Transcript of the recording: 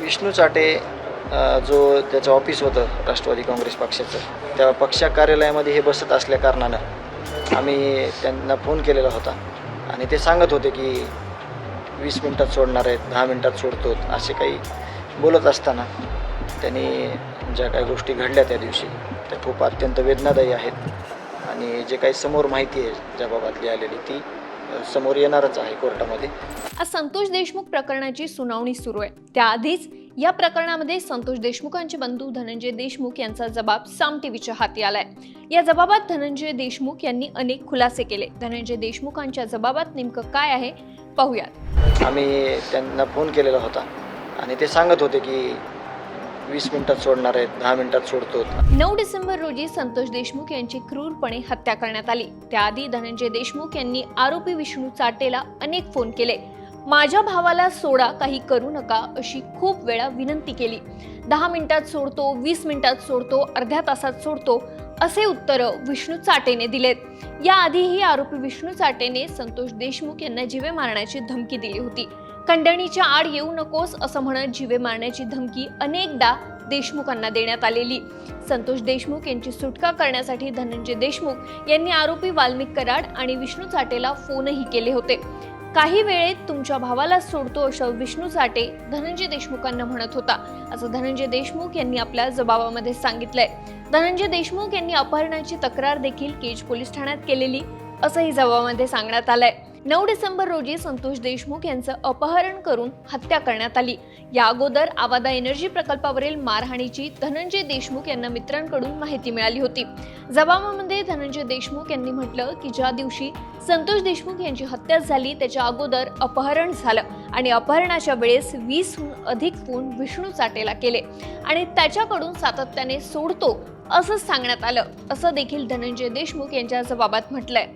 विष्णू चाटे जो त्याचं ऑफिस होतं राष्ट्रवादी काँग्रेस पक्षाचं त्या पक्ष कार्यालयामध्ये हे बसत असल्या कारणानं आम्ही त्यांना फोन केलेला होता. आणि ते सांगत होते की वीस मिनटात सोडणार आहेत दहा मिनटात सोडतो. असे काही बोलत असताना त्यांनी ज्या काही गोष्टी घडल्या त्या दिवशी त्या खूप अत्यंत वेदनादायी आहेत. आणि जे काही समोर माहिती आहे ज्या बाबातली आलेली ती समोर येणारच आहे कोर्टामध्ये. आज संतोष देशमुख प्रकरणाची सुनावणी सुरू आहे. त्याआधीच या प्रकरणामध्ये संतोष देशमुखांचे बंधू धनंजय देशमुख यांचा जबाब साम टीव्हीच्या हाती आलाय. या जबाबात धनंजय देशमुख यांनी अनेक खुलासे केले. धनंजय देशमुखांच्या जबाबात नेमकं काय आहे पाहूयात. आम्ही त्यांना फोन केलेला होता आणि ते सांगत होते की वीस मिनिटात सोडणार आहेत दहा मिनिटात सोडतो नऊ डिसेंबर रोजी संतोष देशमुख यांची क्रूरपणे हत्या करण्यात आली. त्याआधी धनंजय देशमुख यांनी आरोपी विष्णू चाटेला अनेक फोन केले. माझ्या भावाला सोडा काही करू नका अशी खूप वेळा विनंती केली. दहा मिनिटात सोडतो वीस मिनिटात सोडतो अर्ध्या तासात सोडतो असे उत्तर विष्णू चाटेने दिलेत. याआधीही आरोपी विष्णू चाटेने संतोष देशमुख यांना जीवे मारण्याची धमकी दिली होती. खंडणीच्या आड येऊ नकोस असं म्हणत जीवे मारण्याची धमकी अनेकदा देशमुखांना देण्यात आलेली. संतोष देशमुख यांची सुटका करण्यासाठी धनंजय देशमुख यांनी आरोपी वाल्मिक कराड आणि विष्णू चाटेला फोनही केले होते. काही वेळेत तुमच्या भावाला सोडतो असं विष्णू चाटे धनंजय देशमुखांना म्हणत होता. असं धनंजय देशमुख यांनी आपल्या जबाबामध्ये सांगितलंय. धनंजय देशमुख यांनी अपहरणाची तक्रार देखील केज पोलीस ठाण्यात केलेली असंही जबाबामध्ये सांगण्यात आलंय. नऊ डिसेंबर रोजी संतोष देशमुख यांचं अपहरण करून हत्या करण्यात आली. या अगोदर आवादा एनर्जी प्रकल्पावरील मारहाणीची धनंजय देशमुख यांना मित्रांकडून माहिती मिळाली होती. जबाबामध्ये धनंजय देशमुख यांनी म्हटलं की ज्या दिवशी संतोष देशमुख यांची हत्या झाली त्याच्या अगोदर अपहरण झालं आणि अपहरणाच्या वेळेस वीसहून अधिक फोन विष्णू चाटेला केले आणि त्याच्याकडून सातत्याने सोडतो असं सांगण्यात आलं. असं देखील धनंजय देशमुख यांच्या जबाबात म्हटलंय.